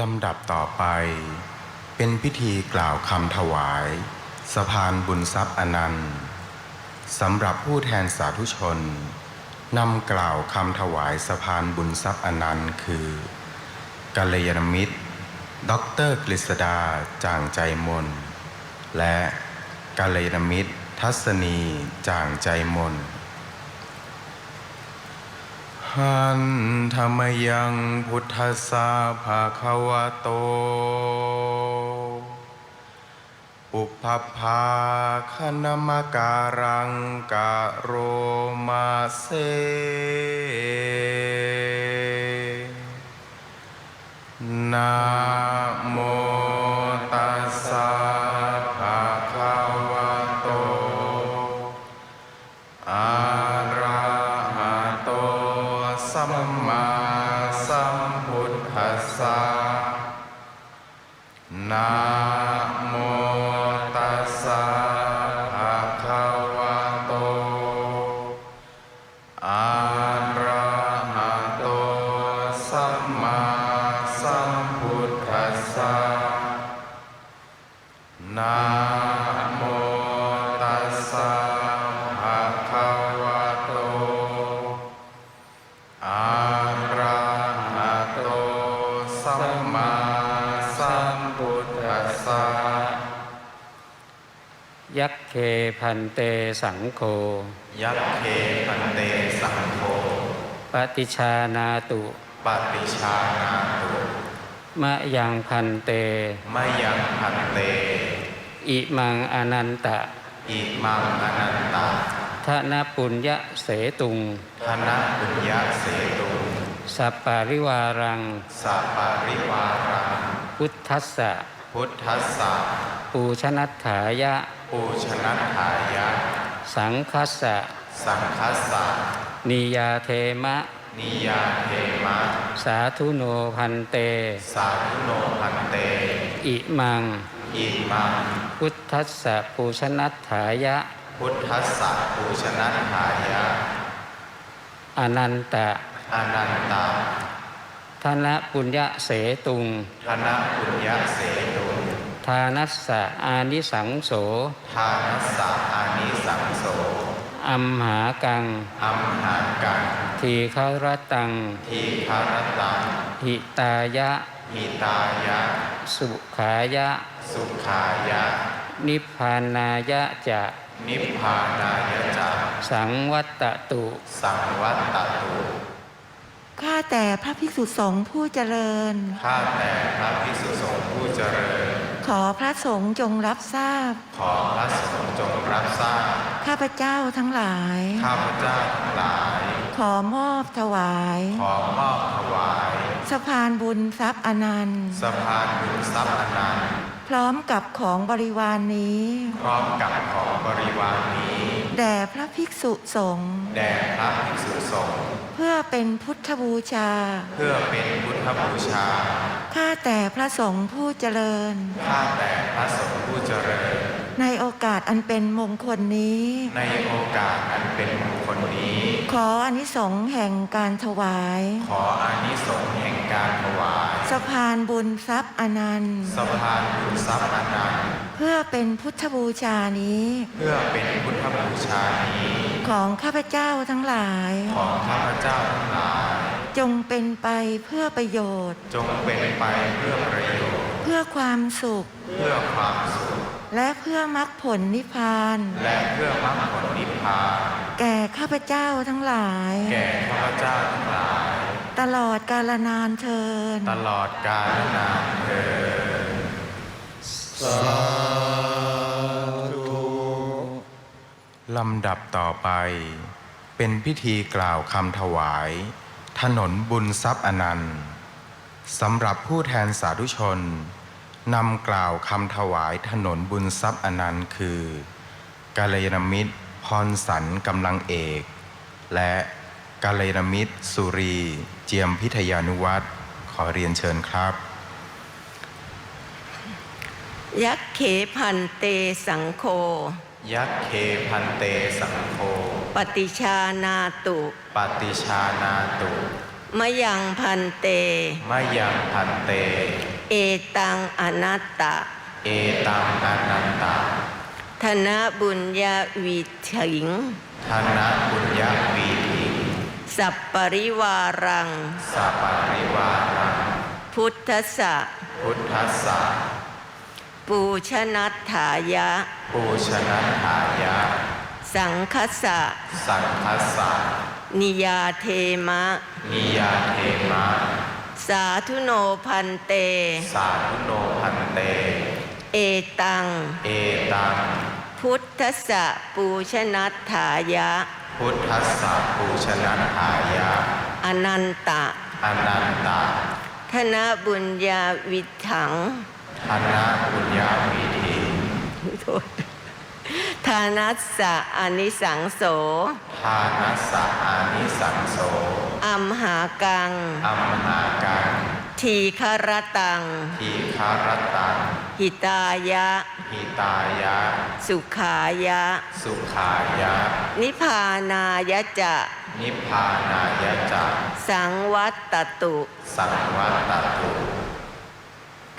ลำดับต่อไป เป็นพิธีกล่าวคำถวาย สะพานบุญทรัพย์อนันต์สำหรับผู้แทนสาธุชนนำกล่าวคำถวายสะพานบุญทรัพย์อนันต์คือกัลยาณมิตรด็อกเตอร์กฤษดาจ่างใจมน และกัลยาณมิตรทัศนีจ่างใจมน หันธรรมยังพุทธสาภาควะโต ปุพพาคณมการังกะโรมาเซนา มมาสัมพุทธัสสะนะโมตัสสะภะคะวะโตอะระหะโตสัมมาสัมพุทธัสสะยักเคพันเตสังโฆยัคเคปันเตสังโฆปฏิชานาตุ ปฏิชานาตุมะยังพันเตมยังพันเต อิมังอนันตะ อิมังอนันตาทนปุญญเสตุงธนบุญญาเสตุสัปปาริวารัง สัปปาริวารัง พุทธัสสะ พุทธัสสะ ปูชนัตถายะ ปูชนัตถายะ สังคัสสะ สังคัสสะ นิยาเทมะ นิยาเทมะ สาธุโนพันเต สาธุโนพันเต อิมัง อิมัง พุทธัสสะปูชนัตถายะ พุทธัสสะปูชนัตถายะ อนันตะ อนันตาธนปุญญเสตุงธนบุญญาเสตุทานัสสะอานิสังโส ทานัสสะอานิสังโส อัมหากัง อัมหากัง ทีฆรตัง ทีคารตัง หิตายะ หิตายะ สุขายะ สุขายะ นิพพานายะจะ นิพพานายะจาสังวัตตตุ สังวัตตตุ ข้าแต่พระภิกษุสงฆ์ผู้เจริญ ข้าแต่พระภิกษุสงฆ์ผู้เจริญ ขอพระสงฆ์จงรับทราบ ขอพระสงฆ์จงรับทราบ ข้าพเจ้าทั้งหลาย ข้าพเจ้าทั้งหลาย ขอมอบถวาย ขอมอบถวาย สะพานบุญทรัพย์อนันต์ สะพานบุญทรัพย์อนันต์ พร้อมกับของบริวารนนี้ พร้อมกับของบริวารนี้ แด่พระภิกษุสงฆ์ แด่พระภิกษุสงฆ์ เพื่อเป็นพุทธบูชา เพื่อเป็นพุทธบูชา ข้าแต่พระสงฆ์ผู้เจริญ ข้าแต่พระสงฆ์ผู้เจริญในโอกาสอันเป็นมงคลนี้ ในโอกาสอันเป็นมงคลนี้ ขออานิสงส์แห่งการถวาย ขออานิสงส์แห่งการถวาย สะพานบุญทรัพย์อนันต์สะพานบุญทรัพย์อนันต์เพื่อเป็นพุทธบูชานี้ เพื่อเป็นพุทธบูชานี้ ของข้าพเจ้าทั้งหลาย ของข้าพเจ้าทั้งหลาย จงเป็นไปเพื่อประโยชน์ จงเป็นไปเพื่อประโยชน์ เพื่อความสุข เพื่อความสุข และเพื่อมรรคผลนิพพาน และเพื่อมรรคผลนิพพานแก่ข้าพเจ้าทั้งหลาย แก่ข้าพเจ้าทั้งหลาย ตลอดกาลนานเทิน ตลอดกาลนานเทินสาธุลำดับต่อไป เป็นพิธีกล่าวคำถวาย ถนนบุญทรัพย์อนันต์สำหรับผู้แทนสาธุชน นำกล่าวคำถวายถนนบุญทรัพย์อนันต์คือกาลยานมิตรพรสันกำลังเอก และกาลยานมิตร สุรี เจียมพิทยานุวัตรขอเรียนเชิญครับ ยักเขพันเตสังโฆยักเคพันเตสังโฆปฏิชานาตุปฏิชานาตุมมะยังพันเต มะยังพันเต เอตังอนัตตะ เอตังอนันตาธนบุญญาวิถิง ธนะบุญญวีทิสัปปริวารัง สัปปริวารังพุทธสะพุทธัสสะปูชนัตถายะ ปูชนะทายะ สังคสะสังคัสสะนิยาเทมะ นิยาเทมะ สาธุโนพันเต สาธุโนพันเต เอตัง เอตัง พุทธสะปูชนัตถายะ พุทธัสสะปูชนะทายะ อนันตะ อนันตาธนบุญญาวิถัง ธนะบุญญวีทิโทษทานัสสะอนิสังโส ทานัสสะอานิสังโส อัมหากัง อัมหากัง ทีคารตัง ทีคารตัง หิตายะ หิตายะ สุขายะ สุขายะ นิพพานายะจะ นิพพานายะจักสังวัตตตุ สังวัตตตุ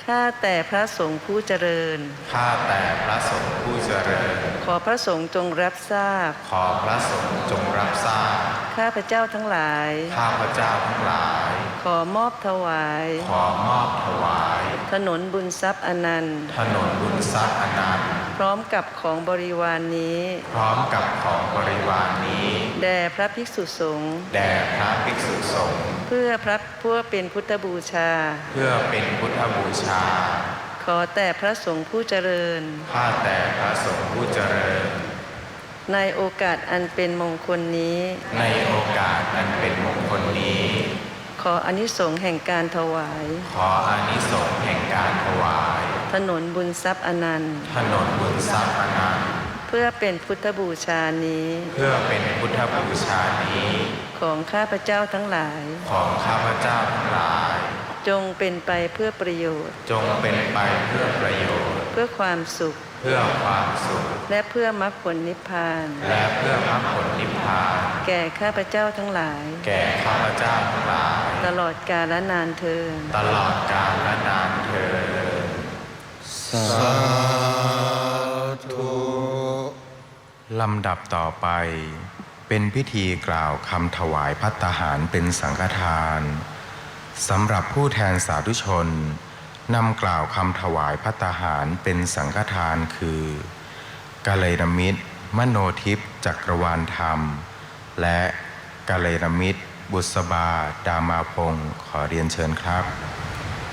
ข้าแต่พระสงฆ์ผู้เจริญ ข้าแต่พระสงฆ์ผู้เจริญ ขอพระสงฆ์จงรับทราบ ขอพระสงฆ์จงรับทราบ ข้าพระเจ้าทั้งหลาย ข้าพเจ้าทั้งหลาย ขอมอบถวาย ขอมอบถวาย ถนนบุญทรัพย์อนันต์ ถนนบุญทรัพย์อนันต์ พร้อมกับของบริวารนนี้ พร้อมกับของบริวารนนี้ แด่พระภิกษุสงฆ์แด่พระภิกษุสงฆ์เพื่อพระเพื่อเป็นพุทธบูชา เพื่อเป็นพุทธบูชา ขอแต่พระสงฆ์ผู้เจริญ ข้าแต่พระสงฆ์ผู้เจริญ ในโอกาสอันเป็นมงคลนี้ ในโอกาสอันเป็นมงคลนี้ ขออานิสงส์แห่งการถวาย ขออานิสงส์แห่งการถวาย ถนนบุญทรัพย์อนันต์ ถนนบุญทรัพย์อนันต์เพื่อเป็นพุทธบูชานี้ เพื่อเป็นพุทธบูชานี้ของข้าพเจ้าทั้งหลาย ของข้าพเจ้าทั้งหลาย จงเป็นไปเพื่อประโยชน์ จงเป็นไปเพื่อประโยชน์ เพื่อความสุข เพื่อความสุข และเพื่อมรรคผลนิพพาน และเพื่อมรรคผลนิพพาน แก่ข้าพเจ้าทั้งหลาย แก่ข้าพเจ้าทั้งหลาย ตลอดกาลนานเทิน ตลอดกาลและนานเทินสาลำดับต่อไป เป็นพิธีกล่าวคำถวายพัตตาหารเป็นสังฆทานสำหรับผู้แทนสาธุชนนำกล่าวคำถวายพัตตาหารเป็นสังฆทานคือกาเลรมิตร มโนทิพย์จักรวาลธรรม และกาเลรมิตร บุษบา ดามาพงขอเรียนเชิญครับ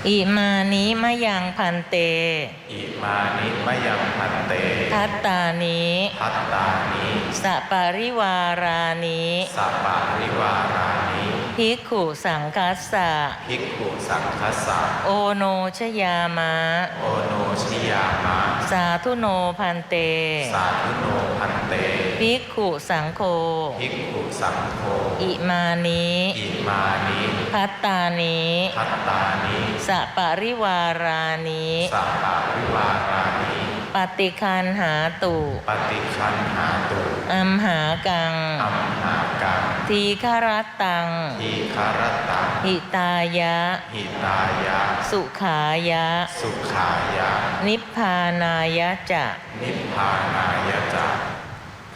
อิมานิมะยังพันเต อิมานิมะยังพันเต พัตตานิพัตตานิสะปาริวารานิ สัปปะริวารานิ ภิกขุสังคัสสะ ภิกขุสังคัสสะ โอโนชยามะ โอโนชิยามะ สาธุโนพันเต สาธุโนพันเต ภิกขุสังโฆ ภิกขุสังโฆ อิมานิอิมานิพัตตานิพัตตานิสะปาริวารานิสัปปะริวารานิปฏิคันหาตุ ปฏิคันหาตุ อัมหากัง อัมหากังทีฆรตัง ทีคารตังหิตายะ หิตายะ สุขายะ สุขายะ นิพพานายะจะนิพพานายะจา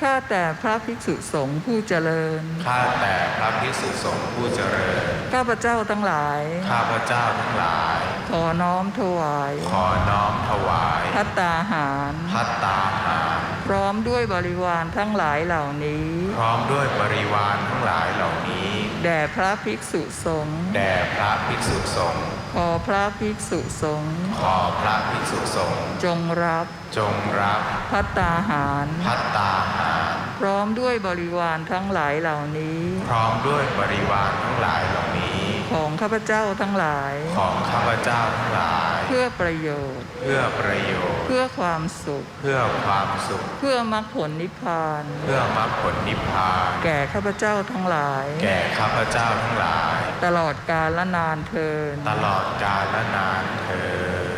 ข้าแต่พระภิกษุสงฆ์ผู้เจริญ ข้าแต่พระภิกษุสงฆ์ผู้เจริญ ข้าพเจ้าทั้งหลาย ข้าพเจ้าทั้งหลาย ขอน้อมถวาย ขอน้อมถวาย พัตตาหาร พัตตาหาร พร้อมด้วยบริวารทั้งหลายเหล่านี้ พร้อมด้วยบริวารทั้งหลายเหล่านี้ แด่พระภิกษุสงฆ์แด่พระภิกษุสงฆ์ขอพระภิกษุสงฆ์ขอพระภิกษุสงฆ์จงรับจงรับพัตตาหารพัตตาหาร พร้อมด้วยบริวารทั้งหลายเหล่านี้ พร้อมด้วยบริวารทั้งหลายเหล่านี้ ของข้าพเจ้าทั้งหลาย ของข้าพเจ้าทั้งหลาย เพื่อประโยชน์ เพื่อประโยชน์ เพื่อความสุข เพื่อความสุข เพื่อมรรคผลนิพพาน เพื่อมรรคผลนิพพาน แก่ข้าพเจ้าทั้งหลาย แก่ข้าพเจ้าทั้งหลาย ตลอดกาลและนานเทิน ตลอดกาลและนานเทอ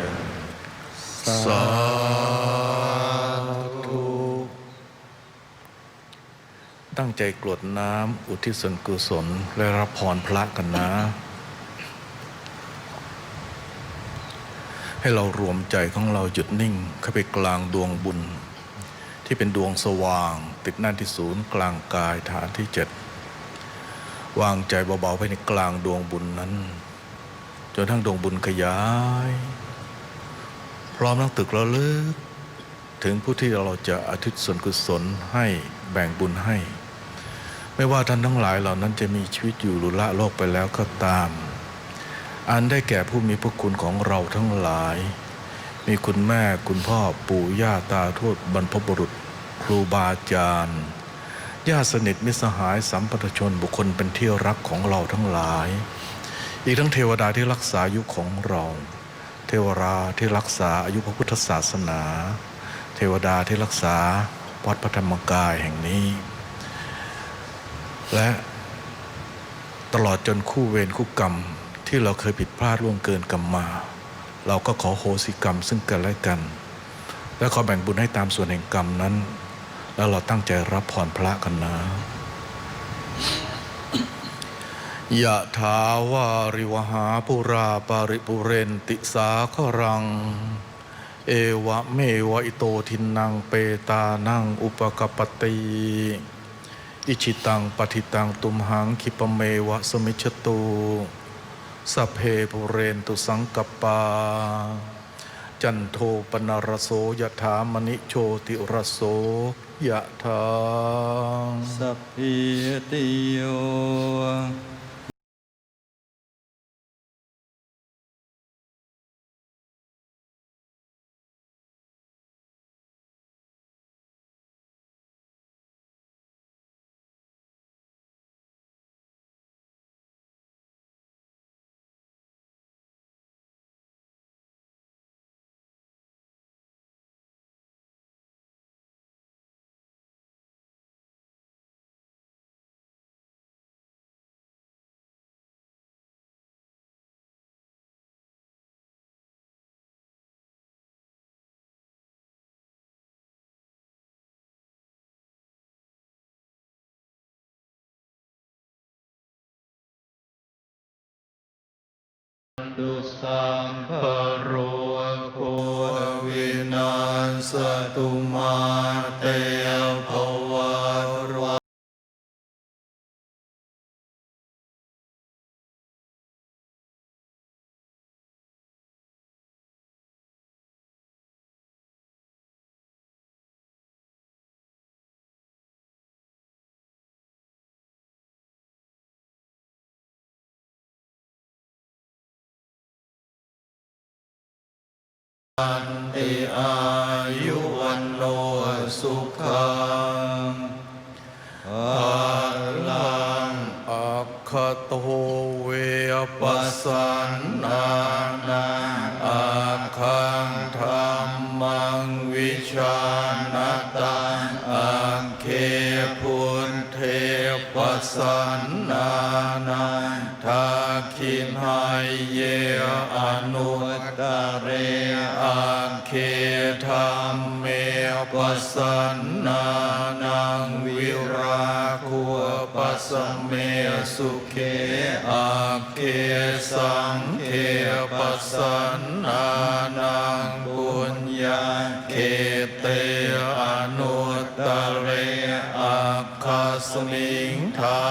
ญสาตั้งงใจกรวดน้ำอุทิศส่วนกุศลและรับพรพระกันนะ ให้เรารวมใจของเราหยุดนิ่งเข้าไปกลางดวงบุญ ที่เป็นดวงสว่าง ติดหน้าที่ศูนย์กลางกายฐานที่เจ็ดวางใจเบาๆไปในกลางดวงบุญนั้น จนทั้งดวงบุญขยาย พร้อมทั้งตึกเระลึก ถึงผู้ที่เราจะอาทิตย์ส่วนกุศลให้แบ่งบุญให้ ไม่ว่าท่านทั้งหลายเหล่านั้นจะมีชีวิตอยู่หรือละโลกไปแล้วก็ตาม อันได้แก่ผู้มีพระคุณของเราทั้งหลาย มีคุณแม่คุณพ่อปู่ย่าตาทวดบรรพบุรุษ ครูบาอาจารย์ญาติสนิทมิสหายสัมพันธชนบุคคลเป็นที่รักของเราทั้งหลาย อีกทั้งเทวดาที่รักษาอายุของเรา เทวราที่รักษาอายุพระพุทธศาสนา เทวดาที่รักษาวัดพระธรรมกายแห่งนี้ และตลอดจนคู่เวรคู่กรรม ที่เราเคยผิดพลาดล่วงเกินกรรมมา เราก็ขอโหสิกรรมซึ่งกันและกัน และขอแบ่งบุญให้ตามส่วนแห่งกรรมนั้น แล้วเราตั้งใจรับพรพระกันนะยะถาวาริวหาปุราปาริปุเรนติสาครัง เอวะเมวะอิโตทินังเปตานังอุปกปปติอิชิตังปฏิตังตุมหังคิปเมวะสมิชตุ สเพปุเรนตุสังกปปา จันโทปนรโสยถามณิโชติรโสยะถาสัพพิติโย ตุสังภโรโควินาสตุมา อันติอายุวันโนสุขังภาลังอัคคโตเวปัสสันนานังอาคังธรรมังวิชาณตังอังเคพุนเทปัสสันนานังทักขินหายเยอนุ เคธรรมเมปัสสนานังวิราคุปัสสเมสุเขอาเกสังเคปัสสนนานังบุญญาเขเตอนุตตเรอาคาสมิงทา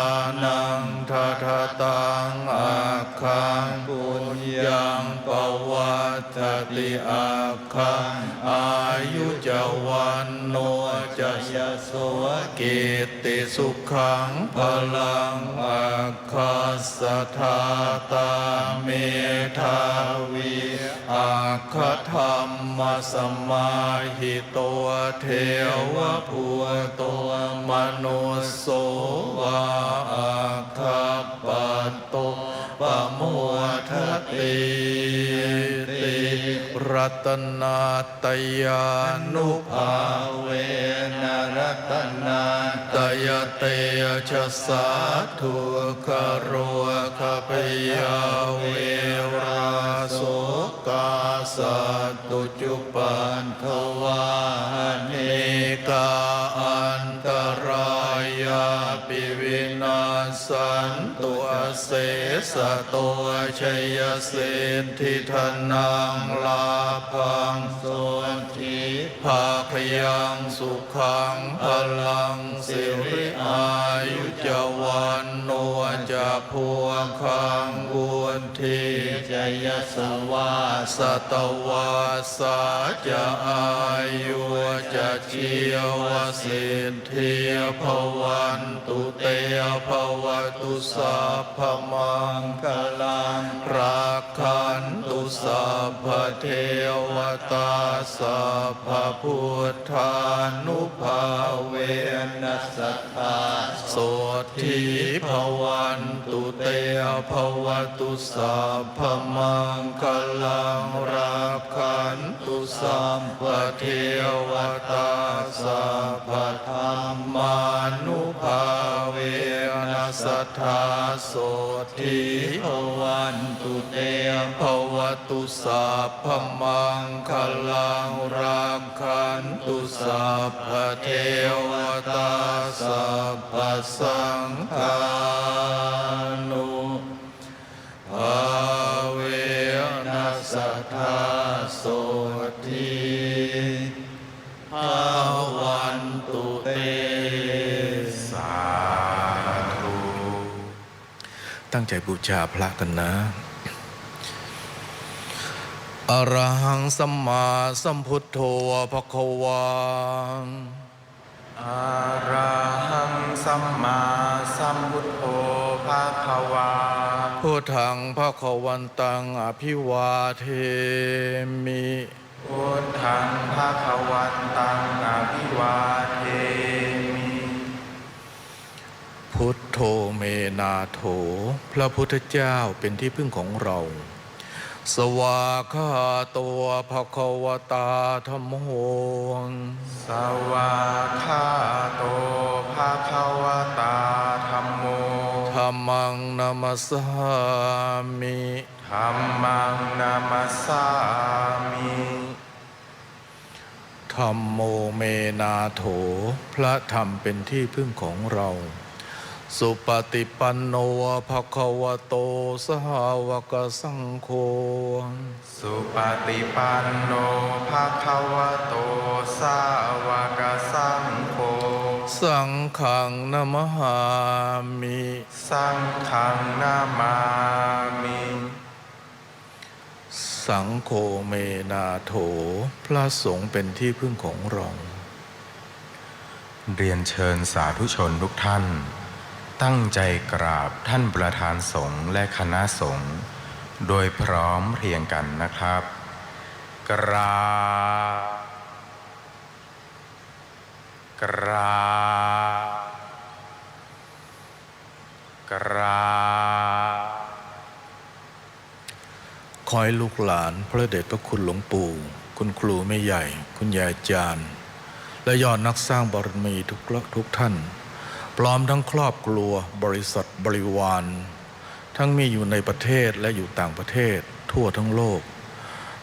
นังทัทตังอาคังบุญยังปวัตติอา คังอายุจวันโนจะยโสกิติสุขังพลังอาคาสธาตาเมธาวีอาคธรรมสมาหิตัวเทวผู้ตัวมนุสโสวาอาคาปัตตปโมทติติ รัตนาตยานุภาเวนรัตนาตยเตชะสาธุคารคพยาเวราโสกาสัตุจุปันทวาเนกา สโตชยเสนทิธนังลาพังโสทิภาคยังสุขังพลังสิริอายุจวันโนจะพวงคังวุนทีจยสวาสตวาสาจะอายุจะเจียวสินเทธิภวัน เตภวตุสัพพมังคลังรักขันตุสัพพเทวตาสัพพพุทธานุภาเวนัสสัทธาโสทิภวันตุเตภวตุสัพพมังคลังรักขันตุสัพพเทวตาสัพพธรรม ทาโสทิภวันตุเตภวตุสัพพมังคลังรักขันตุสัพพเทวตาสัพพสังฆานุภาเวนัสทาโส ตั้งใจบูชาพระกันนะอรหังสัมมาสัมพุทโธภควาอะระหังสัมมาสัมพุทโธภาควาพุทธังภควันตังอภิวาเทมิพุทธังภาควันตังอภิวาเทมิ พุทโธเมนาโถ พระพุทธเจ้าเป็นที่พึ่งของเรา สวาคาตัวภควตาธรรมโหสวาคาโตภาควตาธรรมโมธรรมังนามัสสามิธรรมังนามัสสามิธรรมโมเมนาโถ พระธรรมเป็นที่พึ่งของเรา สุปฏิปันโนภควโตสหาวกสังโฆ สุปฏิปันโนภาควโตสาวกสังโฆ สังขังนมหามิ สังฆังนามามิ สังโฆเมนาโถ พระสงฆ์เป็นที่พึ่งของเรา เรียนเชิญสาธุชนทุกท่าน ตั้งใจกราบท่านประธานสงฆ์และคณะสงฆ์โดยพร้อมเพรียงกันนะครับ กราบกราบกราบคอยลูกหลานพระเดชพระคุณหลวงปู่ คุณครูแม่ใหญ่ คุณยายจารย์ และยอดนักสร้างบารมีทุกลักทุกท่าน พร้อมทั้งครอบครัวบริษัทบริวาร ทั้งมีอยู่ในประเทศและอยู่ต่างประเทศทั่วทั้งโลก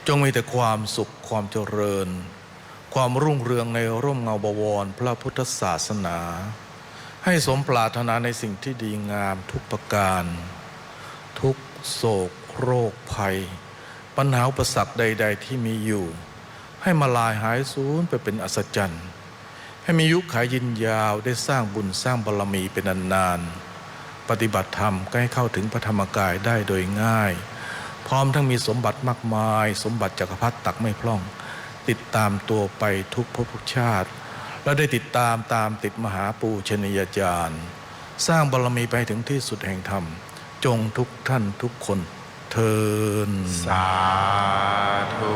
จงมีแต่ความสุขความเจริญ ความรุ่งเรืองในร่มเงาบวรพระพุทธศาสนา ให้สมปรารถนาในสิ่งที่ดีงามทุกประการ ทุกโศกโรคภัย ปัญหาอุปสรรคใด ๆ ที่มีอยู่ ให้มาลายหายสูญไปเป็นอัศจรรย์ ให้มียุคขายยินยาวได้สร้างบุญสร้างบารมีเป็นนานๆ ปฏิบัติธรรมก็ให้เข้าถึงพระธรรมกายได้โดยง่าย พร้อมทั้งมีสมบัติมากมาย สมบัติจักรพรรดิตักไม่พร่อง ติดตามตัวไปทุกภพทุกชาติ และได้ติดตามตามติดมหาปูชนียาจารย์ สร้างบารมีไปถึงที่สุดแห่งธรรม จงทุกท่านทุกคนเทินสาธุ